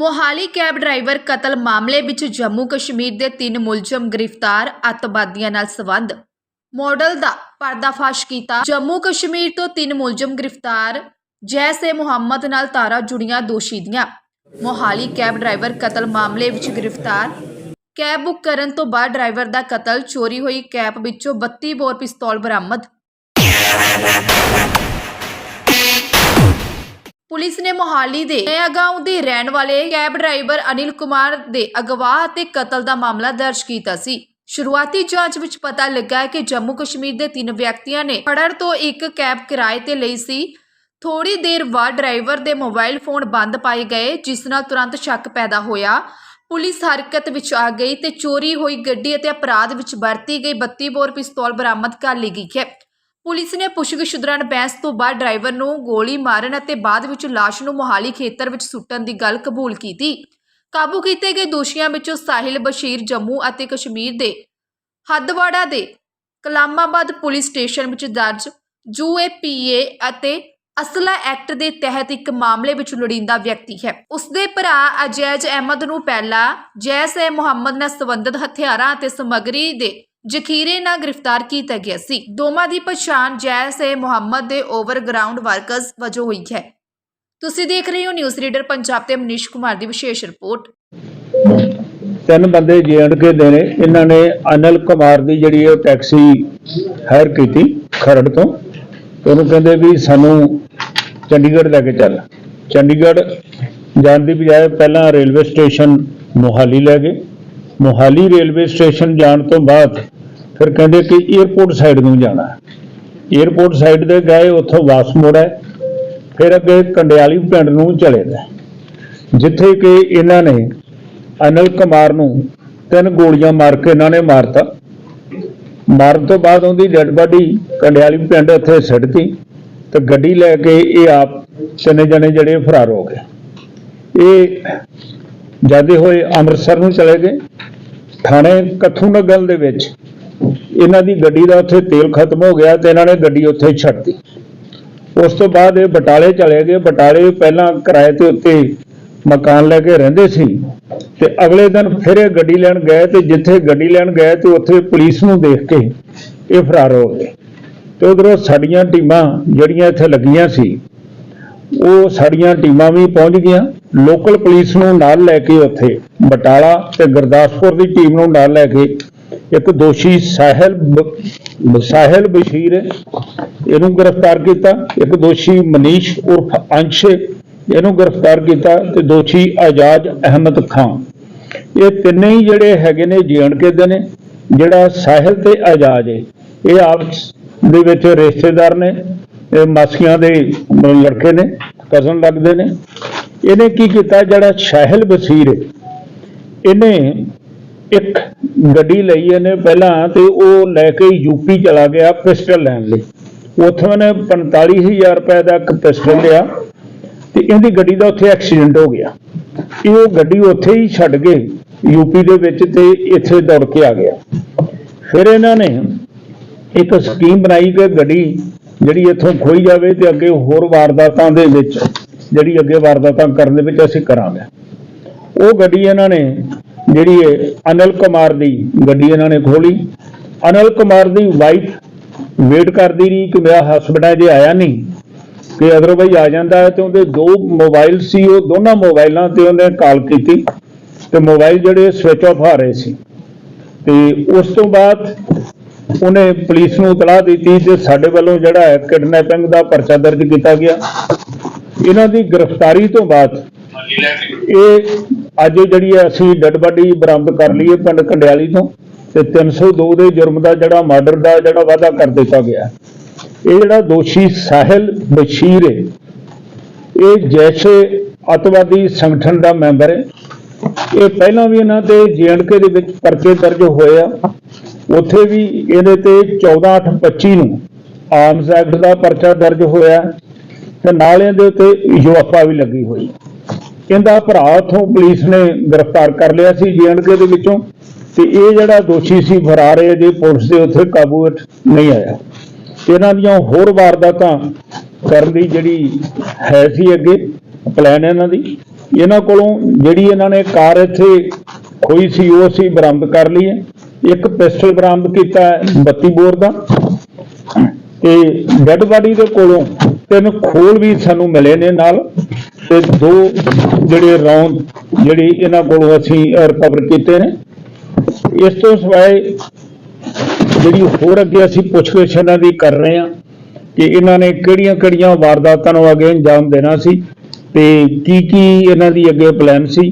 Mohali cab driver ਕਤਲ ਮਾਮਲੇ ਵਿੱਚ ਜੰਮੂ ਕਸ਼ਮੀਰ ਦੇ ਤਿੰਨ ਮੁਲਜ਼ਮ ਗ੍ਰਿਫਤਾਰ, ਅੱਤਵਾਦੀਆਂ ਨਾਲ ਸੰਬੰਧ। ਮਾਡਲ ਦਾ ਪਰਦਾਫਾਸ਼ ਕੀਤਾ। ਜੰਮੂ ਕਸ਼ਮੀਰ ਤੋਂ ਤਿੰਨ ਮੁਲਜ਼ਮ ਗ੍ਰਿਫਤਾਰ, ਜੈਸੇ ਮੁਹੰਮਦ ਨਾਲ ਤਾਰਾ ਜੁੜੀਆਂ ਦੋਸ਼ੀ ਮੋਹਾਲੀ ਕੈਬ ਡਰਾਈਵਰ ਕਤਲ ਮਾਮਲੇ ਵਿੱਚ ਗ੍ਰਿਫਤਾਰ। ਕੈਬ ਬੁੱਕ ਕਰਨ ਤੋਂ ਬਾਅਦ ਡਰਾਈਵਰ ਦਾ ਕਤਲ, ਚੋਰੀ ਹੋਈ ਕੈਬ ਵਿੱਚੋਂ 32 ਬੋਰ ਪਿਸਤੌਲ ਬਰਾਮਦ। ਪੁਲਿਸ ਨੇ ਮੋਹਾਲੀ ਦੇ ਨਇਆਗਾਂਵ ਦੇ ਰਹਿਣ ਵਾਲੇ ਕੈਬ ਡਰਾਈਵਰ ਅਨਿਲ ਕੁਮਾਰ ਦੇ ਅਗਵਾ ਅਤੇ ਕਤਲ ਦਾ ਮਾਮਲਾ ਦਰਜ ਕੀਤਾ ਸੀ। ਸ਼ੁਰੂਆਤੀ ਜਾਂਚ ਵਿੱਚ ਪਤਾ ਲੱਗਾ ਹੈ ਕਿ ਜੰਮੂ ਕਸ਼ਮੀਰ ਦੇ ਤਿੰਨ ਵਿਅਕਤੀਆਂ ਨੇ ਫੜੜ ਤੋਂ ਇੱਕ ਕੈਬ ਕਿਰਾਏ ਤੇ ਲਈ ਸੀ। ਥੋੜੀ ਦੇਰ ਬਾਅਦ ਡਰਾਈਵਰ ਦੇ ਮੋਬਾਈਲ ਫੋਨ ਬੰਦ ਪਾਏ ਗਏ, ਜਿਸ ਨਾਲ ਤੁਰੰਤ ਸ਼ੱਕ ਪੈਦਾ ਹੋਇਆ। ਪੁਲਿਸ ਹਰਕਤ ਵਿੱਚ ਆ ਗਈ ਤੇ ਚੋਰੀ ਹੋਈ ਗੱਡੀ ਅਤੇ ਅਪਰਾਧ ਵਿੱਚ ਵਰਤੀ ਗਈ 32 ਬੋਰ ਪਿਸਤੌਲ ਬਰਾਮਦ ਕਰ ਲਈ ਗਈ ਹੈ। ਪੁਲਿਸ ਨੇ ਪੁੱਛਗਿੱਛ ਦੌਰਾਨ ਬਹਿਸ ਤੋਂ ਬਾਅਦ ਡਰਾਈਵਰ ਨੂੰ ਗੋਲੀ ਮਾਰਨ ਅਤੇ ਬਾਅਦ ਵਿੱਚ ਲਾਸ਼ ਨੂੰ ਮੋਹਾਲੀ ਖੇਤਰ ਵਿੱਚ ਸੁੱਟਣ ਦੀ ਗੱਲ ਕਬੂਲ ਕੀਤੀ। ਕਾਬੂ ਕੀਤੇ ਗਏ ਦੋਸ਼ੀਆਂ ਵਿੱਚੋਂ ਸਾਹਿਲ ਬਸ਼ੀਰ ਜੰਮੂ ਅਤੇ ਕਸ਼ਮੀਰ ਦੇ ਹੱਦਵਾੜਾ ਦੇ ਕਲਾਮਾਬਾਦ ਪੁਲਿਸ ਸਟੇਸ਼ਨ ਵਿੱਚ ਦਰਜ ਯੂਏਪੀਏ ਅਤੇ ਅਸਲਾ ਐਕਟ ਦੇ ਤਹਿਤ ਇੱਕ ਮਾਮਲੇ ਵਿੱਚ ਲੋੜੀਂਦਾ ਵਿਅਕਤੀ ਹੈ। ਉਸਦੇ ਭਰਾ ਅਜੈਜ ਅਹਿਮਦ ਨੂੰ ਪਹਿਲਾਂ ਜੈਸ ਏ ਮੁਹੰਮਦ ਨਾਲ ਸੰਬੰਧਿਤ ਹਥਿਆਰਾਂ ਅਤੇ ਸਮੱਗਰੀ ਦੇ ਜ਼ਖੀਰੇ ਨਾਲ ਗ੍ਰਿਫਤਾਰ ਕੀਤਾ ਗਿਆ ਸੀ। ਦੋਵਾਂ ਦੀ ਪਛਾਣ ਜੈਸ ਏ ਮੁਹੰਮਦ ਦੇ ਓਵਰਗਰਾਉਂਡ ਵਰਕਰਸ ਵਜੋਂ ਹੋਈ ਹੈ। ਤੁਸੀਂ ਦੇਖ ਰਹੇ ਹੋ ਨਿਊਜ਼ ਰੀਡਰ ਪੰਜਾਬ ਤੇ ਮਨੀਸ਼ ਕੁਮਾਰ ਦੀ ਵਿਸ਼ੇਸ਼ ਰਿਪੋਰਟ। ਤਿੰਨ ਬੰਦੇ ਕੇ ਦੇ ਨੇ ਇਹਨਾਂ ਨੇ ਅਨਲ ਕੁਮਾਰ ਦੀ ਜਿਹੜੀ ਉਹ ਟੈਕਸੀ ਹਾਇਰ ਕੀਤੀ ਖਰੜ ਤੋਂ। ਉਹਨੂੰ ਕਹਿੰਦੇ ਵੀ ਸਾਨੂੰ ਚੰਡੀਗੜ੍ਹ ਲੈ ਕੇ ਚੱਲ। ਚੰਡੀਗੜ੍ਹ ਜਾਣ ਦੀ ਬਜਾਏ ਪਹਿਲਾਂ ਰੇਲਵੇ ਸਟੇਸ਼ਨ ਮੋਹਾਲੀ ਲੈ ਗਏ। ਮੋਹਾਲੀ ਰੇਲਵੇ ਸਟੇਸ਼ਨ ਜਾਣ ਤੋਂ ਬਾਅਦ ਫਿਰ ਕਹਿੰਦੇ ਕਿ 에어ਪੋਰਟ ਸਾਈਡ ਨੂੰ ਜਾਣਾ। 에어ਪੋਰਟ ਸਾਈਡ ਦੇ ਗਏ, ਉੱਥੋਂ ਵਾਪਸ ਮੋੜਿਆ, ਫਿਰ ਅੱਗੇ ਕੰਡਿਆਲੀ ਪਿੰਡ ਨੂੰ ਚਲੇ ਗਏ। ਜਿੱਥੇ ਕਿ ਇਹਨਾਂ ਨੇ ਅਨਲ ਕੁਮਾਰ ਨੂੰ ਤਿੰਨ ਗੋਲੀਆਂ ਮਾਰ ਕੇ ਇਹਨਾਂ ਨੇ ਮਾਰਤਾ। ਮਾਰਨ ਤੋਂ ਬਾਅਦ ਉਹਦੀ ਡੈਡ ਬਾਡੀ ਕੰਡਿਆਲੀ ਪਿੰਡ ਇੱਥੇ ਸਿੱਟਤੀ ਤੇ ਗੱਡੀ ਲੈ ਕੇ ਇਹ ਆਪ ਚਨੇ ਜਣੇ ਜਿਹੜੇ ਫਰਾਰ ਹੋ ਗਏ। ਇਹ ਜਾਂਦੇ ਹੋਏ ਅੰਮ੍ਰਿਤਸਰ ਨੂੰ ਚਲੇ ਗਏ। ਥਾਣੇ ਕੱਥੂ ਨਗਲ ਦੇ ਵਿੱਚ ਇਹਨਾਂ ਦੀ ਗੱਡੀ ਦਾ ਉੱਥੇ ਤੇਲ ਖਤਮ ਹੋ ਗਿਆ ਤੇ ਇਹਨਾਂ ਨੇ ਗੱਡੀ ਉੱਥੇ ਹੀ ਛੱਡਤੀ ਉਸ ਤੋਂ ਬਾਅਦ ਇਹ ਬਟਾਲੇ ਚਲੇ ਗਏ। ਬਟਾਲੇ ਪਹਿਲਾਂ ਕਿਰਾਏ ਤੇ ਉੱਤੇ ਮਕਾਨ ਲੈ ਕੇ ਰਹਿੰਦੇ ਸੀ ਤੇ ਅਗਲੇ ਦਿਨ ਫਿਰ ਇਹ ਗੱਡੀ ਲੈਣ ਗਏ ਤੇ ਜਿੱਥੇ ਗੱਡੀ ਲੈਣ ਗਏ ਤੇ ਉੱਥੇ ਪੁਲਿਸ ਨੂੰ ਦੇਖ ਕੇ ਇਹ ਫਰਾਰ ਹੋ ਗਏ। ਤੇ ਉਧਰੋਂ ਸਾਡੀਆਂ ਟੀਮਾਂ ਜਿਹੜੀਆਂ ਇੱਥੇ ਲੱਗੀਆਂ ਸੀ, ਉਹ ਸਾਡੀਆਂ ਟੀਮਾਂ ਵੀ ਪਹੁੰਚ ਗਈਆਂ। ਲੋਕਲ ਪੁਲਿਸ ਨੂੰ ਨਾਲ ਲੈ ਕੇ ਉੱਥੇ ਬਟਾਲਾ ਤੇ ਗੁਰਦਾਸਪੁਰ ਦੀ ਟੀਮ ਨੂੰ ਨਾਲ ਲੈ ਕੇ ਇੱਕ ਦੋਸ਼ੀ ਸਾਹਿਲ ਸਾਹਿਲ ਬਸ਼ੀਰ ਇਹਨੂੰ ਗ੍ਰਿਫਤਾਰ ਕੀਤਾ। ਇੱਕ ਦੋਸ਼ੀ ਮਨੀਸ਼ ਉਰਫ ਅੰਸ਼ ਇਹਨੂੰ ਗ੍ਰਿਫਤਾਰ ਕੀਤਾ ਤੇ ਦੋਸ਼ੀ ਆਜ਼ਾਦ ਅਹਿਮਦ ਖਾਨ। ਇਹ ਤਿੰਨੇ ਹੀ ਜਿਹੜੇ ਹੈਗੇ ਨੇ ਕੇ ਦੇ ਨੇ, ਜਿਹੜਾ ਸਾਹਿਲ ਤੇ ਆਜ਼ਾਦ ਹੈ। ਇਹ ਆਪਸ ਦੇ ਵਿੱਚ ਰਿਸ਼ਤੇਦਾਰ ਨੇ, ਇਹ ਮਾਸੀਆਂ ਦੇ ਲੜਕੇ ਨੇ ਕਜ਼ਨ ਲੱਗਦੇ ਨੇ। ਇਹਨੇ ਕੀ ਕੀਤਾ? ਜਿਹੜਾ ਸਾਹਿਲ ਬਸੀਰ ਇਹਨੇ ਇੱਕ ਗੱਡੀ ਲਈ ਇਹਨੇ ਪਹਿਲਾਂ ਤੇ ਉਹ ਲੈ ਕੇ ਯੂਪੀ ਚਲਾ ਗਿਆ ਪਿਸਟਲ ਲੈਣ ਲਈ। ਉੱਥੋਂ ਇਹਨੇ 45000 ਰੁਪਏ ਦਾ ਇੱਕ ਪਿਸਟਲ ਲਿਆ ਤੇ ਇਹਦੀ ਗੱਡੀ ਦਾ ਉੱਥੇ ਐਕਸੀਡੈਂਟ ਹੋ ਗਿਆ। ਇਹ ਉਹ ਗੱਡੀ ਉੱਥੇ ਹੀ ਛੱਡ ਕੇ ਯੂਪੀ ਦੇ ਵਿੱਚ ਤੇ ਇੱਥੇ ਦੌੜ ਕੇ ਆ ਗਿਆ। ਫਿਰ ਇਹਨਾਂ ਨੇ ਇੱਕ ਸਕੀਮ ਬਣਾਈ ਕਿ ਗੱਡੀ ਜਿਹੜੀ ਇੱਥੋਂ ਖੋਈ ਜਾਵੇ ਤੇ ਅੱਗੇ ਹੋਰ ਵਾਰਦਾਤਾਂ ਦੇ ਵਿੱਚ ਜਿਹੜੀ ਅੱਗੇ ਵਾਰਦਾਤਾਂ ਕਰਨ ਦੇ ਵਿੱਚ ਅਸੀਂ ਕਰਾਂਗੇ। ਉਹ ਗੱਡੀ ਇਹਨਾਂ ਨੇ, ਜਿਹੜੀ ਹੈ ਅਨਿਲ ਕੁਮਾਰ ਦੀ ਗੱਡੀ ਇਹਨਾਂ ਨੇ ਖੋਲੀ। ਅਨਿਲ ਕੁਮਾਰ ਦੀ ਵਾਈਫ ਵੇਟ ਕਰਦੀ ਰਹੀ ਕਿ ਮੇਰਾ ਹਸਬੰਡ ਅਜੇ ਆਇਆ ਨਹੀਂ, ਕਿ ਅਦਰਵਾਈਜ਼ ਆ ਜਾਂਦਾ ਹੈ ਤੇ ਉਹਦੇ ਦੋ ਮੋਬਾਈਲ ਸੀ, ਉਹ ਦੋਨਾਂ ਮੋਬਾਈਲਾਂ ਤੇ ਉਹਨੇ ਕਾਲ ਕੀਤੀ ਤੇ ਮੋਬਾਈਲ ਜਿਹੜੇ ਸਵਿਚ ਆਫ ਆ ਰਹੇ ਸੀ। ਤੇ ਉਸ ਤੋਂ ਬਾਅਦ ਉਹਨੇ ਪੁਲਿਸ ਨੂੰ ਇਤਲਾਹ ਦਿੱਤੀ ਤੇ ਸਾਡੇ ਵੱਲੋਂ ਜਿਹੜਾ ਹੈ ਕਿਡਨੈਪਿੰਗ ਦਾ ਪਰਚਾ ਦਰਜ ਕੀਤਾ ਗਿਆ। ਇਹਨਾਂ ਦੀ ਗ੍ਰਿਫਤਾਰੀ ਤੋਂ ਬਾਅਦ ਇਹ ਅੱਜ ਜਿਹੜੀ ਹੈ ਅਸੀਂ ਡੈਡ ਬਾਡੀ ਬਰਾਮਦ ਕਰ ਲਈ ਹੈ ਪਿੰਡ ਕੰਡਿਆਲੀ ਤੋਂ ਤੇ 302 ਦੇ ਜੁਰਮ ਦਾ ਜਿਹੜਾ ਮਰਡਰ ਦਾ ਜਿਹੜਾ ਵਾਅਦਾ ਕਰ ਦਿੱਤਾ ਗਿਆ ਇਹ ਜਿਹੜਾ ਦੋਸ਼ੀ ਸਾਹਿਲ ਬਸ਼ੀਰ ਹੈ, ਇਹ ਜੈਸ਼ੇ ਅਤਵਾਦੀ ਸੰਗਠਨ ਦਾ ਮੈਂਬਰ ਹੈ। ਇਹ ਪਹਿਲਾਂ ਵੀ ਇਹਨਾਂ ਤੇ ਜੀਐਨਕੇ ਦੇ ਵਿੱਚ ਪਰਚੇ ਦਰਜ ਹੋਏ ਆ। ਉੱਥੇ ਵੀ ਇਹਦੇ ਤੇ 14/8/25 ਨੂੰ ਆਰਮਸ ਐਕਟ ਦਾ ਪਰਚਾ ਦਰਜ ਹੋਇਆ ਤੇ ਨਾਲ ਇਹਦੇ ਉੱਤੇ ਯੂਐਫਆ ਵੀ ਲੱਗੀ ਹੋਈ। ਇਹਦਾ ਭਰਾ, ਉੱਥੋਂ ਪੁਲਿਸ ਨੇ ਗ੍ਰਿਫਤਾਰ ਕਰ ਲਿਆ ਸੀ ਜੀਐਨਕੇ ਦੇ ਵਿੱਚੋਂ ਤੇ ਇਹ ਜਿਹੜਾ ਦੋਸ਼ੀ ਸੀ ਫਰਾਰ ਹੈ ਜੇ ਪੁਲਿਸ ਦੇ ਉੱਥੇ ਕਾਬੂ ਵਿੱਚ ਨਹੀਂ ਆਇਆ। ਇਹਨਾਂ ਦੀਆਂ ਹੋਰ ਵਾਰਦਾਤਾਂ ਕਰਨ ਦੀ ਜਿਹੜੀ ਹੈ ਸੀ ਅੱਗੇ ਪਲਾਨ ਇਹਨਾਂ ਦੀ। ਇਹਨਾਂ ਕੋਲੋਂ ਜਿਹੜੀ ਇਹਨਾਂ ਨੇ ਕਾਰ ਇੱਥੇ ਖੋਈ ਸੀ, ਉਹ ਅਸੀਂ ਬਰਾਮਦ ਕਰ ਲਈ ਹੈ। ਇੱਕ ਪਿਸਟਲ ਬਰਾਮਦ ਕੀਤਾ ਹੈ 32 ਬੋਰ ਦਾ ਤੇ ਡੈੱਡ ਬਾਡੀ ਦੇ ਕੋਲੋਂ ਤਿੰਨ ਖੋਲ ਵੀ ਸਾਨੂੰ ਮਿਲੇ ਨੇ ਨਾਲ ਤੇ ਦੋ ਜਿਹੜੇ ਰੌਂਦ ਜਿਹੜੀ ਇਹਨਾਂ ਕੋਲੋਂ ਅਸੀਂ ਰਿਕਵਰ ਕੀਤੇ ਨੇ। ਇਸ ਤੋਂ ਸਿਵਾਏ ਜਿਹੜੀ ਹੋਰ ਅੱਗੇ ਅਸੀਂ ਪੁੱਛਗਿੱਛ ਇਹਨਾਂ ਦੀ ਕਰ ਰਹੇ ਹਾਂ ਕਿ ਇਹਨਾਂ ਨੇ ਕਿਹੜੀਆਂ-ਕਿਹੜੀਆਂ ਵਾਰਦਾਤਾਂ ਨੂੰ ਅੱਗੇ ਅੰਜਾਮ ਦੇਣਾ ਸੀ ਤੇ ਕੀ ਕੀ ਇਹਨਾਂ ਦੀ ਅੱਗੇ ਪਲਾਨ ਸੀ।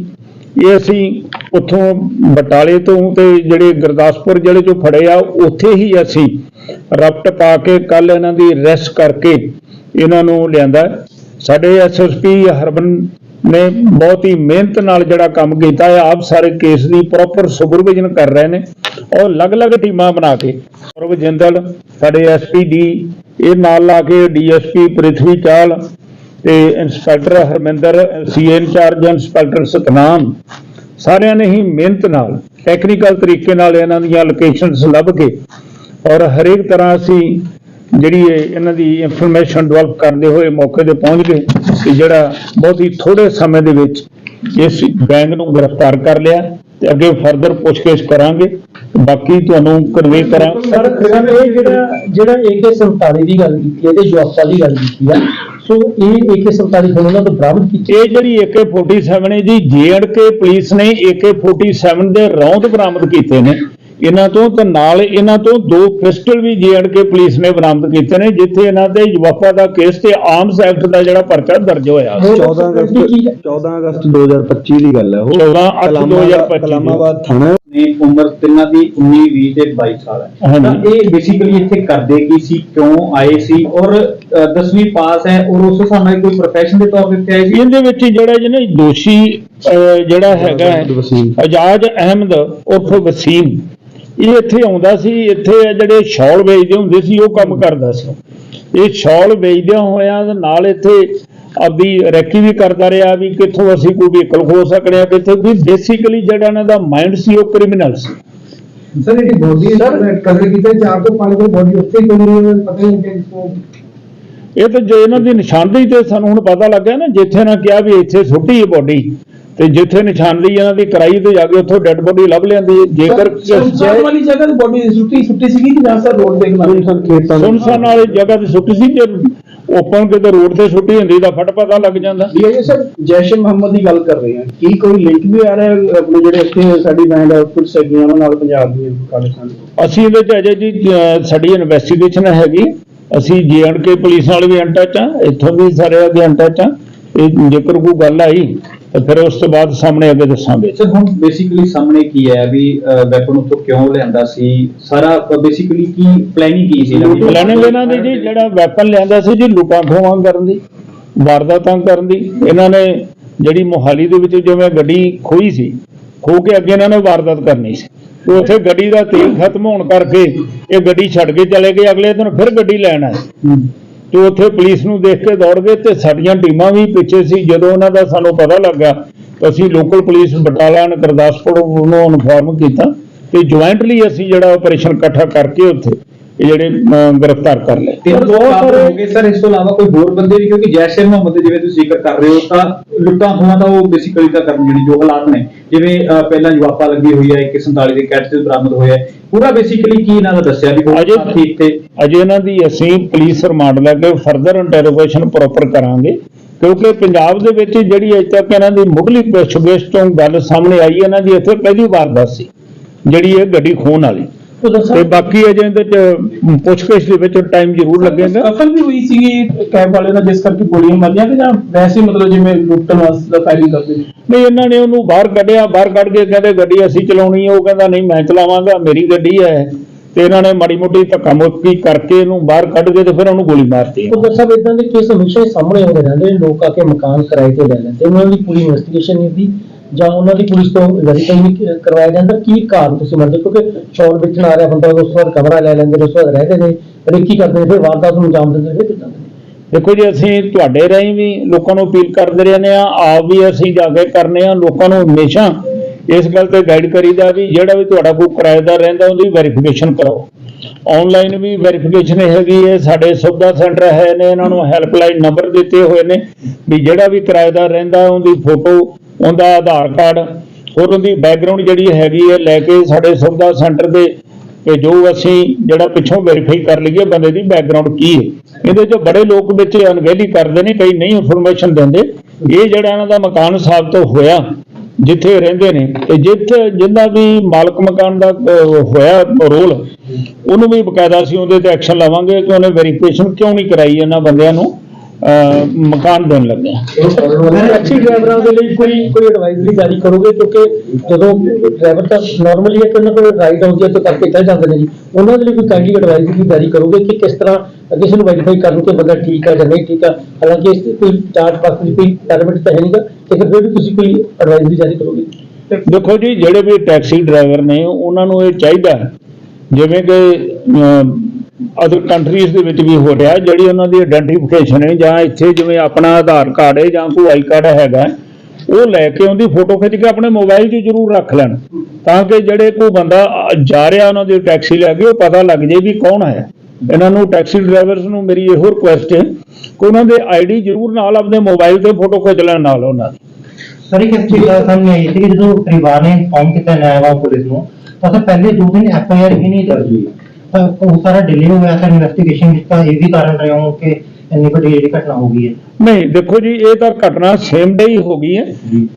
ਇਹ ਅਸੀਂ ਉੱਥੋਂ ਬਟਾਲੇ ਤੋਂ ਤੇ ਜਿਹੜੇ ਗੁਰਦਾਸਪੁਰ ਜਿਹੜੇ ਚੋਂ ਫੜੇ ਆ, ਉੱਥੇ ਹੀ ਅਸੀਂ ਰਪਟ ਪਾ ਕੇ ਕੱਲ ਇਹਨਾਂ ਦੀ ਰੈਸ ਕਰਕੇ ਇਹਨਾਂ ਨੂੰ ਲਿਆਂਦਾ ਸਾਡੇ ਐਸਐਸਪੀ ਹਰਬਨ ਨੇ ਬਹੁਤ ਹੀ ਮਿਹਨਤ ਨਾਲ ਜਿਹੜਾ ਕੰਮ ਕੀਤਾ ਹੈ। ਆਪ ਸਾਰੇ ਕੇਸ ਦੀ ਪ੍ਰੋਪਰ ਸੁਪਰਵਿਜ਼ਨ ਕਰ ਰਹੇ ਨੇ। ਔਰ ਅਲੱਗ-ਅਲੱਗ ਟੀਮਾਂ ਬਣਾ ਕੇ ਔਰ ਜਿੰਦਲ, ਸਾਡੇ ਐਸਪੀ ਡੀ, ਇਹ ਨਾਲ ਲਾ ਕੇ ਡੀਐਸਪੀ ਪ੍ਰਿਥਵੀ ਚਾਲ ਤੇ inspector Harminder, CA incharge inspector Satnam, ਸਾਰਿਆਂ ਨੇ ਹੀ ਮਿਹਨਤ ਨਾਲ ਟੈਕਨੀਕਲ ਤਰੀਕੇ ਨਾਲ ਇਹਨਾਂ ਦੀਆਂ ਲੋਕੇਸ਼ਨਸ ਲੱਭ ਕੇ ਔਰ ਹਰੇਕ ਤਰ੍ਹਾਂ ਅਸੀਂ ਜਿਹੜੀ ਇਹ ਇਹਨਾਂ ਦੀ ਇਨਫੋਰਮੇਸ਼ਨ ਡਿਵੈਲਪ ਕਰਦੇ ਹੋਏ ਮੌਕੇ ਤੇ ਪਹੁੰਚ ਗਏ ਕਿ ਜਿਹੜਾ ਬਹੁਤ ਹੀ ਥੋੜੇ ਸਮੇਂ ਦੇ ਵਿੱਚ ਇਸ ਗੈਂਗ ਨੂੰ ਗ੍ਰਿਫਤਾਰ ਕਰ ਲਿਆ ਤੇ ਅੱਗੇ ਫਰਦਰ ਪੁੱਛਗਿੱਛ ਕਰਾਂਗੇ। ਬਾਕੀ ਤੁਹਾਨੂੰ ਕਨਵੇ ਕਰਾਂ ਸਰ ਇਹ ਜਿਹੜਾ ਜਿਹੜਾ AK47 ਦੀ ਗੱਲ ਕੀਤੀ ਹੈ ਤੇ ਜਵਾਬਾ ਦੀ ਗੱਲ ਕੀਤੀ ਆ ਸੋ ਇਹ AK47 ਹੁਣ ਉਹਨਾਂ ਤੋਂ ਬਰਾਮਦ ਕੀਤੀ। ਇਹ ਜਿਹੜੀ AK47 ਹੈ ਜੀ ਜੇਐਂਡਕੇ ਪੁਲਿਸ ਨੇ AK47 ਦੇ ਰੌਂਦ ਬਰਾਮਦ ਕੀਤੇ ਨੇ। ਇਹਨਾਂ ਤੋਂ ਤੇ ਨਾਲ ਇਹਨਾਂ ਤੋਂ ਦੋ ਪਿਸਟਲ ਵੀ ਜੇਐਂਡਕੇ ਪੁਲਿਸ ਨੇ ਬਰਾਮਦ ਕੀਤੇ ਨੇ ਜਿੱਥੇ ਇਹਨਾਂ ਤੇ ਵਫਾ ਦਾ ਕੇਸ ਤੇ ਆਰਮਸ ਐਕਟ ਦਾ ਜਿਹੜਾ ਪਰਚਾ ਦਰਜ ਹੋਇਆ। ਸੀ। 14 ਅਗਸਤ 14 ਅਗਸਤ 2025 ਦੀ ਗੱਲ ਹੈ ਉਹ। 14 ਅੱਠ ਕਲਾਮਾਬਾਦ 2025 ਕਲਾਮਾਬਾਦ ਥਾਣਾ ਨੇ ਉਮਰ ਤਿੰਨਾਂ ਦੀ 19 20 ਤੇ 22 ਸਾਲ ਹੈ। ਤਾਂ ਇਹ ਬੇਸਿਕਲੀ ਇੱਥੇ ਕਰਦੇ ਕੀ ਸੀ ਕਿਉਂ ਆਏ ਸੀ ਔਰ 10ਵੀਂ ਪਾਸ ਹੈ ਔਰ ਉਸ ਹਿਸਾਬ ਨਾਲ ਕੋਈ ਪ੍ਰੋਫੈਸ਼ਨ ਦੇ ਤੌਰ ਤੇ ਆਏ ਸੀ? ਇਹਦੇ ਵਿੱਚ ਜਿਹੜਾ ਜਿਹਨੇ ਦੋਸ਼ੀ ਜਿਹੜਾ ਹੈਗਾ। ਆਜ਼ਾਦ ਅਹਿਮਦ ਉਰਫ ਵਸੀਮ। ਇਹ ਇੱਥੇ ਆਉਂਦਾ ਸੀ ਇੱਥੇ ਇਹ ਜਿਹੜੇ ਸ਼ੌਲ ਵੇਚਦੇ ਹੁੰਦੇ ਸੀ ਉਹ ਕੰਮ ਕਰਦਾ ਸੀ। ਇਹ ਸ਼ੌਲ ਵੇਚਦਿਆਂ ਹੋਇਆਂ ਦੇ ਨਾਲ ਇੱਥੇ ਆਪਦੀ ਰੈਕੀ ਵੀ ਕਰਦਾ ਰਿਹਾ ਵੀ ਕਿੱਥੋਂ ਅਸੀਂ ਕੋਈ ਵਹੀਕਲ ਖੋ ਸਕਦੇ ਆ ਕਿੱਥੇ ਵੀ ਬੇਸਿਕਲੀ ਜਿਹੜਾ ਇਹਨਾਂ ਦਾ ਮਾਈਂਡ ਸੀ ਉਹ ਕ੍ਰਿਮੀਨਲ ਸੀ। ਸਰ ਇਹਦੀ ਬੋਡੀ ਸਰ? ਕਦਰ ਕੀਤੇ 4 ਤੋਂ 5 ਦਿਨ ਬੋਡੀ ਉੱਥੇ ਹੀ ਕੋਈ ਪਤਾ ਨਹੀਂ ਕਿ ਇਹ ਤਾਂ ਜੇ ਇਹਨਾਂ ਦੀ ਨਿਸ਼ਾਨਦੇਹੀ ਤੇ ਸਾਨੂੰ ਹੁਣ ਪਤਾ ਲੱਗਿਆ ਨਾ ਜਿੱਥੇ ਇਹਨਾਂ ਕਿਹਾ ਵੀ ਇੱਥੇ ਸੁੱਟੀ ਹੈ ਬੋਡੀ ਤੇ ਜਿੱਥੇ ਨਿਸ਼ਾਨਦੇਹੀ ਇਹਨਾਂ ਦੀ ਕਰਾਈ ਤੇ ਜਾ ਕੇ ਉੱਥੋਂ ਡੈੱਡ ਬੋਡੀ ਲੱਭ ਲੈਂਦੀ ਹੈ। ਜੇਕਰ ਸੁਨਸਾਨ ਵਾਲੀ ਜਗ੍ਹਾ ਤੇ ਬੋਡੀ ਸੁੱਟੀ ਸੁੱਟੀ ਸੀਗੀ ਕਿ ਜਾਂ ਸਰ ਰੋਡ ਖੇਤਾਂ ਦੇ- ਸੁਨਸਾਨ ਵਾਲੀ ਜਗ੍ਹਾ ਤੇ ਸੁੱਟੀ ਸੀ ਜੇ ਓਪਨ ਕਿਤੇ ਰੋਡ ਤੇ ਸੁੱਟੀ ਹੁੰਦੀ ਤਾਂ ਫਟ ਪਤਾ ਲੱਗ ਜਾਂਦਾ। ਇਹ ਸਰ ਜੈਸ਼ ਮੁਹੰਮਦ ਦੀ ਗੱਲ ਕਰ ਰਹੇ ਹਾਂ। ਕੀ ਕੋਈ ਲਿੰਕ ਵੀ ਆ ਰਿਹਾ ਹੈ ਆਪਣੇ ਜਿਹੜੇ ਇੱਥੇ ਸਾਡੀ ਬੈਂਡ ਆਊਟਪੁੱਟਸ ਹੈਗੀਆਂ ਉਹਨਾਂ ਨਾਲ ਪੰਜਾਬ ਪਾਕਿਸਤਾਨ ਦੀਆਂ ਅਸੀਂ ਇਹਦੇ ਚ ਅਜੇ ਜੀ ਅਹ, ਸਾਡੀ ਇਨਵੈਸਟੀਗੇਸ਼ਨ ਹੈਗੀ। ਅਸੀਂ ਜੀਐਨਕੇ ਪੁਲਿਸ ਨਾਲ ਵੀ ਅਨਟੱਚ ਆ ਇੱਥੋਂ ਵੀ ਸਾਰੇ ਅੱਗੇ ਅਨਟੱਚ ਆ। ਇਹ ਜੇਕਰ ਕੋਈ ਗੱਲ ਆਈ ਤਾਂ ਫਿਰ ਉਸ ਤੋਂ ਬਾਅਦ ਸਾਹਮਣੇ ਅੱਗੇ ਦੱਸਾਂਗੇ। ਸਰ ਹੁਣ ਬੇਸਿਕਲੀ ਸਾਹਮਣੇ ਕੀ ਹੈ ਵੀ ਵੈਪਨ ਉੱਥੋਂ ਕਿਉਂ ਲਿਆਂਦਾ ਸੀ? ਸਾਰਾ ਬੇਸਿਕਲੀ ਕੀ ਪਲੈਨਿੰਗ ਕੀ ਸੀ ਪਲੈਨਿੰਗ ਇਹਨਾਂ ਦੀ ਜੀ ਜਿਹੜਾ ਵੈਪਨ ਲਿਆਂਦਾ ਸੀ ਜੀ ਲੁੱਟਾਂ ਖੋਹਾਂ ਕਰਨ ਦੀ ਵਾਰਦਾਤਾਂ ਕਰਨ ਦੀ। ਇਹਨਾਂ ਨੇ ਜਿਹੜੀ ਮੋਹਾਲੀ ਦੇ ਵਿੱਚ ਜਿਵੇਂ ਗੱਡੀ ਖੋਈ ਸੀ ਖੋ ਕੇ ਅੱਗੇ ਇਹਨਾਂ ਨੇ ਵਾਰਦਾਤ ਕਰਨੀ ਸੀ। ਉੱਥੇ ਗੱਡੀ ਦਾ ਤੇਲ ਖਤਮ ਹੋਣ ਕਰਕੇ ਇਹ ਗੱਡੀ ਛੱਡ ਕੇ ਚਲੇ ਗਏ। ਅਗਲੇ ਦਿਨ ਫਿਰ ਗੱਡੀ ਲੈਣ ਆਏ। ਤੇ ਉੱਥੇ ਪੁਲਿਸ ਨੂੰ ਦੇਖ ਕੇ ਦੌੜ ਗਏ ਤੇ ਸਾਡੀਆਂ ਟੀਮਾਂ ਵੀ ਪਿੱਛੇ ਸੀ ਜਦੋਂ ਉਹਨਾਂ ਦਾ ਸਾਨੂੰ ਪਤਾ ਲੱਗਾ ਤਾਂ ਅਸੀਂ ਲੋਕਲ ਪੁਲਿਸ ਬਟਾਲਾ ਨੇ ਗੁਰਦਾਸਪੁਰ ਨੂੰ ਇਨਫੋਰਮ ਕੀਤਾ ਤੇ ਜੁਆਇੰਟਲੀ ਅਸੀਂ ਜਿਹੜਾ ਆਪਰੇਸ਼ਨ ਇਕੱਠਾ ਕਰਕੇ ਉੱਥੇ ਇਹ ਜਿਹੜੇ ਗ੍ਰਿਫਤਾਰ ਕਰ ਲਏ ਤੋਂ ਕਾਬੂ ਸਾਰੇ- ਹੋ ਗਏ ਸਰ ਇਸ ਤੋਂ ਇਲਾਵਾ ਕੋਈ ਹੋਰ ਬੰਦੇ ਵੀ ਕਿਉਂਕਿ ਜੈਸ਼ੇ ਮੁਹੰਮਦ ਦੇ ਜਿਵੇਂ ਤੁਸੀਂ ਜ਼ਿਕਰ ਕਰ ਰਹੇ ਹੋ ਤਾਂ ਲੁੱਟਾਂ ਖੋਹਾਂ ਦਾ ਉਹ ਬੇਸਿਕਲੀ ਤਾਂ ਕਰਨ ਜਿਹੜੀ ਜੋ ਹਾਲਾਤ ਨੇ ਜਿਵੇਂ ਪਹਿਲਾਂ ਜਵਾਪਾ ਲੱਗੀ ਹੋਈ ਹੈ 147 ਦੇ ਕੈਪਸੂਲ ਬਰਾਮਦ ਹੋਇਆ ਹੈ। ਪੂਰਾ ਬੇਸਿਕਲੀ ਕੀ ਇਹਨਾਂ ਦਾ ਦੱਸਿਆ ਵੀ ਅਜੇ- ਸਾਥੀ ਇੱਥੇ ਅਜੇ ਇਹਨਾਂ ਦੀ ਅਸੀਂ ਪੁਲਿਸ ਰਿਮਾਂਡ ਲੈ ਕੇ ਫਰਦਰ ਇੰਟਰੋਗੇਸ਼ਨ ਪ੍ਰੋਪਰ ਕਰਾਂਗੇ ਕਿਉਂਕਿ ਪੰਜਾਬ ਦੇ ਵਿੱਚ ਜਿਹੜੀ ਅਜੇ ਤੱਕ ਇਹਨਾਂ ਦੀ ਮੁੱਢਲੀ ਪੁੱਛਗਿੱਛ ਤੋਂ ਗੱਲ ਸਾਹਮਣੇ ਆਈ ਹੈ, ਇਹਨਾਂ ਦੀ ਇੱਥੇ ਪਹਿਲੀ ਵਾਰਦਾਤ ਸੀ ਜਿਹੜੀ ਇਹ ਗੱਡੀ ਖੋਣ ਵਾਲੀ। ਤੇ ਬਾਕੀ ਅਜੇ ਇਹਦੇ ਪੁੱਛਗਿੱਛ ਦੇ ਵਿੱਚ ਟਾਈਮ ਜ਼ਰੂਰ ਲੱਗੇਗਾ। ਕਫਲ ਵੀ ਹੋਈ ਸੀਗੀ ਕੈਬ ਵਾਲੇ ਨਾਲ ਜਿਸ ਕਰਕੇ ਗੋਲੀਆਂ ਮਾਰੀਆਂ ਕਿ ਜਾਂ ਵੈਸੇ ਮਤਲਬ ਜਿਵੇਂ ਲੁੱਟਣ ਵਾਸਤੇ ਫਾਇਰਿੰਗ ਕਰਦੇ ਨੇ ਨਹੀਂ ਇਹਨਾਂ ਨੇ ਉਹਨੂੰ ਬਾਹਰ ਕੱਢਿਆ ਬਾਹਰ ਕੱਢ ਕੇ ਕਹਿੰਦੇ ਗੱਡੀ ਅਸੀਂ ਚਲਾਉਣੀ ਹੈ ਉਹ ਕਹਿੰਦਾ ਨਹੀਂ ਮੈਂ ਚਲਾਵਾਂਗਾ ਮੇਰੀ ਗੱਡੀ ਹੈ। ਤੇ ਇਹਨਾਂ ਨੇ ਮਾੜੀ ਮੋਟੀ ਧੱਕਾ ਮੁੱਕੀ ਕਰਕੇ ਇਹਨੂੰ ਬਾਹਰ ਕੱਢ ਕੇ ਤੇ ਫਿਰ ਉਹਨੂੰ ਗੋਲੀ ਮਾਰਤੀ ਉਹ ਦੱਸਾਂ ਇਦਾਂ ਦੇ ਕੇਸ ਹਮੇਸ਼ਾ ਹੀ ਸਾਹਮਣੇ ਆਉਂਦੇ ਰਹਿੰਦੇ ਨੇ ਲੋਕ ਆ ਕੇ ਮਕਾਨ ਕਿਰਾਏ ਤੇ ਲੈ ਲੈਂਦੇ ਉਹਨਾਂ ਦੀ ਪੂਰੀ ਇਨਵੈਸਟੀਗੇਸ਼ਨ ਨਹੀਂ ਹੁੰਦੀ ਜਾਂ ਉਹਨਾਂ ਦੀ ਪੁਲਿਸ ਤੋਂ ਵੈਰੀਫਾਈ ਨਹੀਂ ਕ- ਕਰਵਾਇਆ ਜਾਂਦਾ ਕੀ ਕਾਰਨ ਤੁਸੀਂ ਮੰਨਦੇ? ਕਿਉਂਕਿ ਸ਼ੌਰ ਵੇਚਣ ਆ ਰਿਹਾ ਬੰਦਾ ਉਸ ਤੋਂ ਬਾਅਦ ਕਮਰਾ ਲੈ ਲੈਂਦੇ ਉਸ ਤੋਂ ਬਾਅਦ ਰਹਿੰਦੇ ਨੇ ਰੇਕੀ ਕਰਦੇ ਨੇ ਫਿਰ ਵਾਰਦਾਤ ਨੂੰ ਅੰਜਾਮ ਦਿੰਦੇ ਨੇ ਕਿਦਾਂ ਦੇਖੋ ਜੀ ਅਸੀਂ ਤੁਹਾਡੇ ਰਾਹੀਂ ਵੀ ਲੋਕਾਂ ਨੂੰ ਅਪੀਲ ਕਰਦੇ ਰਹਿੰਦੇ ਆ ਆਪ ਵੀ ਅਸੀਂ ਜਾ ਕੇ ਕਰਨੇ ਆ ਲੋਕਾਂ ਨੂੰ ਹਮੇਸ਼ਾ ਇਸ ਗੱਲ ਤੇ ਗਾਈਡ ਕਰੀਦਾ ਵੀ ਜਿਹੜਾ ਵੀ ਤੁਹਾਡਾ ਕੋਈ ਕਿਰਾਏਦਾਰ ਰਹਿੰਦਾ, ਉਹਦੀ ਵੈਰੀਫਿਕੇਸ਼ਨ ਕਰਾਓ ਆਨਲਾਈਨ ਵੀ ਵੈਰੀਫਿਕੇਸ਼ਨ ਹੈਗੀ ਹੈ, ਸਾਡੇ ਸੁਵਿਧਾ ਸੈਂਟਰ ਹੈ ਨੇ, ਇਹਨਾਂ ਨੂੰ ਹੈਲਪਲਾਈਨ ਨੰਬਰ ਦਿੱਤੇ ਹੋਏ ਨੇ ਵੀ ਜਿਹੜਾ ਵੀ ਕਿਰਾਏਦਾਰ ਰਹਿੰਦਾ, ਉਹਦੀ ਫੋਟੋ ਉਹਦਾ ਆਧਾਰ ਕਾਰਡ ਹੋਰ ਉਹਦੀ ਬੈਕਗ੍ਰਾਉਂਡ ਜਿਹੜੀ ਹੈਗੀ ਹੈ, ਲੈ ਕੇ ਸਾਡੇ ਸੁਵਿਧਾ ਸੈਂਟਰ ਦੇ ਕਿ ਜੋ ਅਸੀਂ ਜਿਹੜਾ ਪਿੱਛੋਂ ਵੈਰੀਫਾਈ ਕਰ ਲਈਏ ਬੰਦੇ ਦੀ ਬੈਕਗ੍ਰਾਉਂਡ ਕੀ ਹੈ। ਇਹਦੇ 'ਚ ਬੜੇ ਲੋਕ ਵਿੱਚ ਅਣਗਹਿਲੀ ਕਰਦੇ ਨੇ, ਕਈ ਨਹੀਂ ਇਨਫੋਰਮੇਸ਼ਨ ਦਿੰਦੇ। ਇਹ ਜਿਹੜਾ ਇਹਨਾਂ ਦਾ ਮਕਾਨ ਸਾਬਤ ਹੋਇਆ ਜਿੱਥੇ ਰਹਿੰਦੇ ਨੇ, ਤੇ ਜਿੱਥੇ ਜਿੰਦਾ ਵੀ ਮਾਲਕ ਮਕਾਨ ਦਾ ਹੋਇਆ ਰੋਲ, ਉਹਨੂੰ ਵੀ ਬਕਾਇਦਾ ਅਸੀਂ ਉਹਦੇ ਤੇ ਐਕਸ਼ਨ ਲਵਾਂਗੇ ਕਿ ਉਹਨੇ ਵੈਰੀਫਿਕੇਸ਼ਨ ਕਿਉਂ ਨਹੀਂ ਕਰਾਈ ਇਹਨਾਂ ਬੰਦਿਆਂ ਨੂੰ? ਮਕਾਨ ਦੇਣ ਲੱਗੇ ਟੈਕਸੀ ਡਰਾਈਵਰਾਂ ਦੇ ਲਈ ਕੋਈ ਕੋਈ ਐਡਵਾਈਜ਼ਰੀ ਜਾਰੀ ਕਰੋਗੇ? ਕਿਉਂਕਿ ਜਦੋਂ ਡਰਾਈਵਰ ਤਾਂ ਨਾਰਮਲੀ ਹੈ ਕਿ ਉਹਨਾਂ ਕੋਲ ਰਾਈਡ ਆਉਂਦੀ ਹੈ ਤੇ ਕਰਕੇ ਚੱਲ ਜਾਂਦੇ ਨੇ ਜੀ। ਉਹਨਾਂ ਦੇ ਲਈ ਕੋਈ ਕਾਈਂਡਲੀ ਐਡਵਾਈਜ਼ਰੀ ਜਾਰੀ ਕਰੋਗੇ ਕਿ ਕਿਸ ਤਰ੍ਹਾਂ ਕਿਸੇ ਨੂੰ ਵੈਰੀਫਾਈ ਕਰਨ ਕਿ ਬੰਦਾ ਠੀਕ ਹੈ ਜਾਂ ਨਹੀਂ ਠੀਕ ਹੈ ਹਾਲਾਂਕਿ ਇਸ ਤੇ ਕੋਈ ਚਾਰਜ ਬਾਕਸ ਦੀ ਕੋਈ ਪੈਰਾਮੀਟਰ ਤਾਂ ਹੈ ਨਹੀਂਗਾ ਤੇ ਫਿਰ ਵੀ ਤੁਸੀਂ ਕੋਈ ਐਡਵਾਈਜ਼ਰੀ ਜਾਰੀ ਕਰੋਗੇ? ਦੇਖੋ ਜੀ ਜਿਹੜੇ ਵੀ ਟੈਕਸੀ ਡਰਾਈਵਰ ਨੇ ਉਹਨਾਂ ਨੂੰ ਇਹ ਚਾਹੀਦਾ ਹੈ, ਜਿਵੇਂ ਕਿ ਅਦਰ ਕੰਟਰੀਜ਼ ਦੇ ਵਿੱਚ ਵੀ ਹੋ ਰਿਹਾ, ਜਿਹੜੀ ਉਹਨਾਂ ਦੀ ਆਇਡੈਂਟੀਫਿਕੇਸ਼ਨ ਹੈ, ਜਾਂ ਇੱਥੇ ਜਿਵੇਂ ਆਪਣਾ ਆਧਾਰ ਕਾਰਡ ਹੈ, ਜਾਂ ਕੋਈ ਆਈ ਕਾਰਡ ਹੈਗਾ ਉਹ ਲੈ ਕੇ ਉਹਦੀ ਫੋਟੋ ਖਿੱਚ ਕੇ ਆਪਣੇ ਮੋਬਾਈਲ 'ਚ ਜ਼ਰੂਰ ਰੱਖ ਲੈਣ, ਤਾਂ ਕਿ ਜਿਹੜੇ ਕੋਈ ਬੰਦਾ ਜਾ ਰਿਹਾ ਉਹਨਾਂ ਦੀ ਟੈਕਸੀ ਲੈ ਕੇ, ਉਹ ਪਤਾ ਲੱਗ ਜੇ ਵੀ ਕੌਣ ਹੈ। ਇਹਨਾਂ ਨੂੰ ਟੈਕਸੀ ਡਰਾਈਵਰਸ ਨੂੰ ਮੇਰੀ ਇਹੋ ਰਿਕੁਐਸਟ ਹੈ ਕਿ ਉਹਨਾਂ ਦੇ ਆਈਡੀ ਜ਼ਰੂਰ ਨਾਲ ਆਪਣੇ ਮੋਬਾਈਲ ਤੇ ਫੋਟੋ ਖਿੱਚ ਲੈਣ ਨਾਲ ਉਹਨਾਂ ਦੀ। ਸਰ, ਇੱਕ ਚੀਜ਼ ਸਾਹਮਣੇ ਆਈ ਸੀ ਕਿ ਜਦੋਂ ਪਰਿਵਾਰ ਨੇ ਇਨਫੋਰਮ ਕੀਤਾ ਨਿਆਂਵਾ ਪੁਲਿਸ ਨੂੰ, ਤਾਂ ਪਹਿਲੇ ਦੋ ਦਿਨ ਐਫ ਹੀ ਨਹੀਂ ਦਰਜ ਹੋਈ। ਉਹ ਸਾਰਾ ਡਿਲੇ ਹੋ ਗਿਆ ਸਰ ਇਨਵੈਸਟੀਗੇਸ਼ਨ ਵਿੱਚ ਤਾਂ ਇਹ ਵੀ ਕਾਰਨ ਰਿਹਾ ਹੋ ਕਿ ਇੰਨੀ ਵੱਡੀ ਜਿਹੜੀ ਘਟਨਾ ਹੋ ਗਈ ਹੈ। ਨਹੀਂ ਦੇਖੋ ਜੀ ਇਹ ਤਾਂ ਘਟਨਾ ਸੇਮ ਡੇ ਹੀ ਹੋ ਗਈ ਹੈ।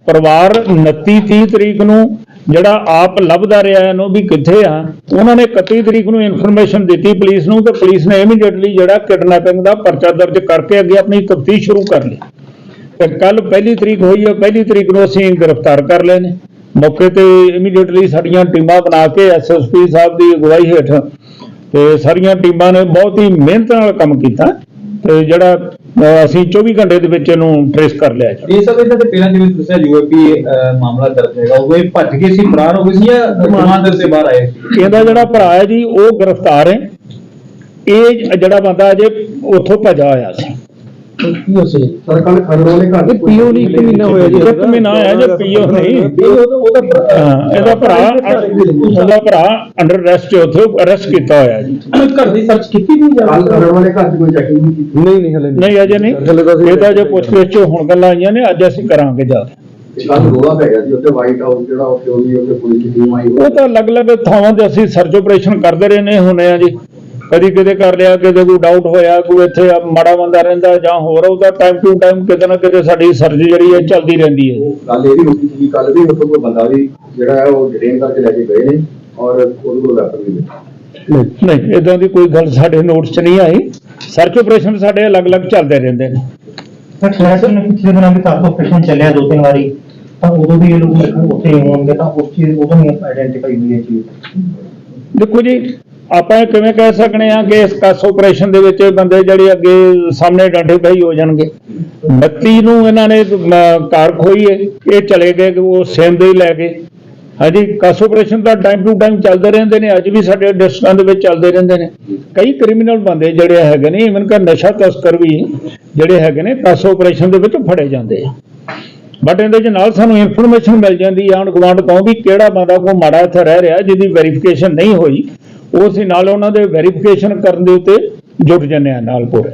ਪਰਿਵਾਰ 29 30 ਤਰੀਕ ਨੂੰ ਜਿਹੜਾ ਆਪ ਲੱਭਦਾ ਰਿਹਾ ਇਹਨੂੰ ਵੀ ਕਿੱਥੇ ਆ ਉਹਨਾਂ ਨੇ 31 ਤਰੀਕ ਨੂੰ ਇਨਫੋਰਮੇਸ਼ਨ ਦਿੱਤੀ ਪੁਲਿਸ ਨੂੰ ਤੇ ਪੁਲਿਸ ਨੇ ਇਮੀਡੀਏਟਲੀ ਜਿਹੜਾ ਕਿਡਨੈਪਿੰਗ ਦਾ ਪਰਚਾ ਦਰਜ ਕਰਕੇ ਅੱਗੇ ਆਪਣੀ ਤਫਤੀਸ਼ ਸ਼ੁਰੂ ਕਰ ਲਈ। ਤੇ ਕੱਲ ਪਹਿਲੀ ਤਰੀਕ ਹੋਈ ਹੈ ਪਹਿਲੀ ਤਰੀਕ ਨੂੰ ਅਸੀਂ ਗ੍ਰਿਫਤਾਰ ਕਰ ਲਏ ਨੇ। ਮੌਕੇ ਤੇ ਇਮੀਡੀਏਟਲੀ ਸਾਡੀਆਂ ਟੀਮਾਂ ਬਣਾ ਕੇ ਐਸਐਸਪੀ ਸਾਹਿਬ ਦੀ ਅਗਵਾਈ ਹੇਠ ਤੇ ਸਾਰੀਆਂ ਟੀਮਾਂ ਨੇ ਬਹੁਤ ਹੀ ਮਿਹਨਤ ਨਾਲ ਕੰਮ ਕੀਤਾ ਤੇ ਜਿਹੜਾ ਅਸੀਂ 24 ਘੰਟੇ ਦੇ ਵਿੱਚ ਇਹਨੂੰ ਟ੍ਰੇਸ ਕਰ ਲਿਆ ਜੀ। ਇਹ ਸਭ ਇਹਨਾਂ ਦੇ ਪਹਿਲਾਂ ਜਿਵੇਂ ਤੁਸੀਂ ਯੂਏਪੀ ਮਾਮਲਾ ਦਰਜ ਹੈਗਾ। ਉਹ ਇਹ ਭੱਜ ਗਏ ਸੀ ਫਰਾਰ ਹੋ ਗਏ ਸੀ ਜਾਂ ਜਮਾਨਤ ਦੇ ਬਾਹਰ ਆਏ ਸੀ? ਇਹਦਾ ਜਿਹੜਾ ਭਰਾ ਹੈ ਜੀ ਉਹ ਗ੍ਰਿਫਤਾਰ ਹੈ। ਇਹ ਜਿਹੜਾ ਬੰਦਾ ਅਜੇ ਉੱਥੋਂ ਭੱਜਾ ਹੋਇਆ ਸੀ। ਕੀ ਹੋ ਸੀ ਸਰ ਕੱਲ ਖਰੜ ਵਾਲੇ ਘਰ ਇਹ ਪੀਓ ਨਹੀਂ ਇੱਕ ਮਹੀਨਾ ਹੋਇਆ ਜੀ। ਇੱਕ ਮਹੀਨਾ ਹੋਇਆ ਜੇ ਪੀਓ ਨਹੀਂ? ਉਹਦਾ ਉਹਦਾ ਹਾਂ, ਇਹਦਾ ਭਰਾ ਉਹਦਾ ਭਰਾ ਅੰਡਰ ਅਰੈਸਟ ਉੱਥੇ ਅਰੈਸਟ ਕੀਤਾ ਹੋਇਆ ਜੀ। ਘਰ ਦੀ ਸਰਚ ਕੀਤੀ ਨਹੀਂ ਜਾ ਕੱਲ ਖਰੜ ਵਾਲੇ ਘਰ 'ਚ ਕੋਈ ਚੈਕਿੰਗ ਨਹੀਂ ਕੀਤੀ? ਨਹੀਂ ਨਹੀਂ ਹਲੇ ਨਹੀਂ ਅਜੇ ਨਹੀਂ। ਹਲੇ ਤਾਂ ਅਸੀਂ- ਇਹ ਤਾਂ ਜੇ ਪੁੱਛਗਿੱਛ ਚ ਹੁਣ ਗੱਲਾਂ ਆਈਆਂ ਨੇ ਅੱਜ ਅਸੀਂ ਕਰਾਂਗੇ ਜਾ ਕੇ। ਕੱਲ ਰੋਲਾ ਪੈ ਗਿਆ ਸੀ ਉੱਥੇ ਵਾਈਟ ਹਾਊਸ ਜਿਹੜਾ ਉੱਥੇ ਉਹਦੀ ਉੱਥੇ ਪੁਲਿਸ ਦੀ ਟੀਮ ਆਈ ਉਹ ਤਾਂ ਅਲੱਗ-ਅਲੱਗ ਥਾਵਾਂ ਤੇ ਅਸੀਂ ਸਰਚ ਆਪਰੇਸ਼ਨ ਕਰਦੇ ਰਹੇ ਨੇ ਹੁੰਨੇ ਆ ਜੀ। ਕਦੀ ਕਿਤੇ ਕਰ ਲਿਆ ਕਿਤੇ ਕੋਈ ਡਾਊਟ ਹੋਇਆ ਕੋਈ ਇੱਥੇ ਮਾੜਾ ਬੰਦਾ ਰਹਿੰਦਾ ਜਾਂ ਹੋਰ ਉਹਦਾ ਟਾਈਮ ਟੂ ਟਾਈਮ ਕਿਤੇ ਨਾ ਕਿਤੇ ਸਾਡੀ ਸਰਚ ਜਿਹੜੀ ਹੈ ਚੱਲਦੀ ਰਹਿੰਦੀ ਹੈ। ਗੱਲ ਇਹ ਵੀ ਹੁੰਦੀ ਸੀ ਕੱਲ ਵੀ ਉੱਥੇ ਕੋਈ ਬੰਦਾ ਵੀ ਜਿਹੜਾ ਹੈ ਉਹ ਡਿਟੇਨ ਕਰਕੇ ਲੈ ਕੇ ਗਏ ਨੇ ਔਰ ਉਹਦੇ ਕੋਲ ਵੈਪਨ ਵੀ ਮਿਲਿਆ ਨਹੀਂ ਇਦਾਂ ਦੀ ਕੋਈ ਗੱਲ ਸਾਡੇ ਨੋਟਸ 'ਚ ਨਹੀਂ ਆਈ। ਸਰਚ ਆਪਰੇਸ਼ਨ ਸਾਡੇ ਅਲੱਗ-ਅਲੱਗ ਚੱਲਦੇ ਰਹਿੰਦੇ ਨੇ। ਸਰ ਸਰ ਨੇ ਪਿਛਲੇ ਦਿਨਾਂ ਵਿੱਚ ਕਾਫੀ ਆਪਰੇਸ਼ਨ ਚੱਲਿਆ ਦੋ ਤਿੰਨ ਵਾਰੀ ਤਾਂ ਉਦੋਂ ਵੀ ਇਹ ਲੋਕ ਉੱਥੇ ਹੋਣਗੇ ਤਾਂ ਉਸ ਚੀਜ਼ ਉਦੋਂ ਹੀ ਆਇਡੈਂਟੀਫਾਈ ਹੋਈ ਹੈ ਚੀਜ਼। ਦੇਖੋ ਜੀ, ਆਪਾਂ ਇਹ ਕਿਵੇਂ ਕਹਿ ਸਕਨੇ ਆ ਕਿ ਇਸ ਕਸ ਆਪਰੇਸ਼ਨ ਦੇ ਵਿੱਚ ਇਹ ਬੰਦੇ ਜਿਹੜੇ ਅੱਗੇ ਸਾਹਮਣੇ ਆਇਡੈਂਟੀਫਾਈ ਹੋ ਜਾਣਗੇ। 32 ਨੂੰ ਇਹਨਾਂ ਨੇ ਕਾਰ ਖੋਈ ਹੈ, ਇਹ ਚਲੇ ਗਏ ਕਿ ਉਹ ਸੇਮ ਦੇ ਹੀ ਲੈ ਗਏ। ਹਾਂਜੀ, ਕਸ ਆਪਰੇਸ਼ਨ ਦਾ ਟਾਈਮ ਟੂ ਟਾਈਮ ਚੱਲਦੇ ਰਹਿੰਦੇ ਨੇ, ਅੱਜ ਵੀ ਸਾਡੇ ਡਿਸਟ੍ਰਿਕਟਾਂ ਦੇ ਵਿੱਚ ਚੱਲਦੇ ਰਹਿੰਦੇ ਨੇ। ਕਈ ਕ੍ਰਿਮੀਨਲ ਬੰਦੇ ਜਿਹੜੇ ਹੈਗੇ ਨੇ ਇਵਨ ਕਿ ਨਸ਼ਾ ਤਸਕਰ ਵੀ ਜਿਹੜੇ ਹੈਗੇ ਨੇ, ਕਸ ਆਪਰੇਸ਼ਨ ਦੇ ਵਿੱਚ ਫੜੇ ਜਾਂਦੇ ਆ। ਬਟ ਇਹਦੇ ਚ ਨਾਲ ਸਾਨੂੰ ਇਨਫੋਰਮੇਸ਼ਨ ਮਿਲ ਜਾਂਦੀ ਆਣ ਗੁਆਂਢ ਤੋਂ ਵੀ ਕਿਹੜਾ ਬੰਦਾ ਕੋਈ ਮਾੜਾ ਇੱਥੇ ਰਹਿ ਰਿਹਾ ਜਿਹਦੀ ਵੈਰੀਫਿਕੇਸ਼ਨ ਨਹੀਂ ਹੋਈ, ਉਹ ਅਸੀਂ ਨਾਲ ਉਹਨਾਂ ਦੇ ਵੈਰੀਫਿਕੇਸ਼ਨ ਕਰਨ ਦੇ ਉੱਤੇ ਜੁਟ ਜੰਨੇ ਆ ਨਾਲ ਪੂਰੇ।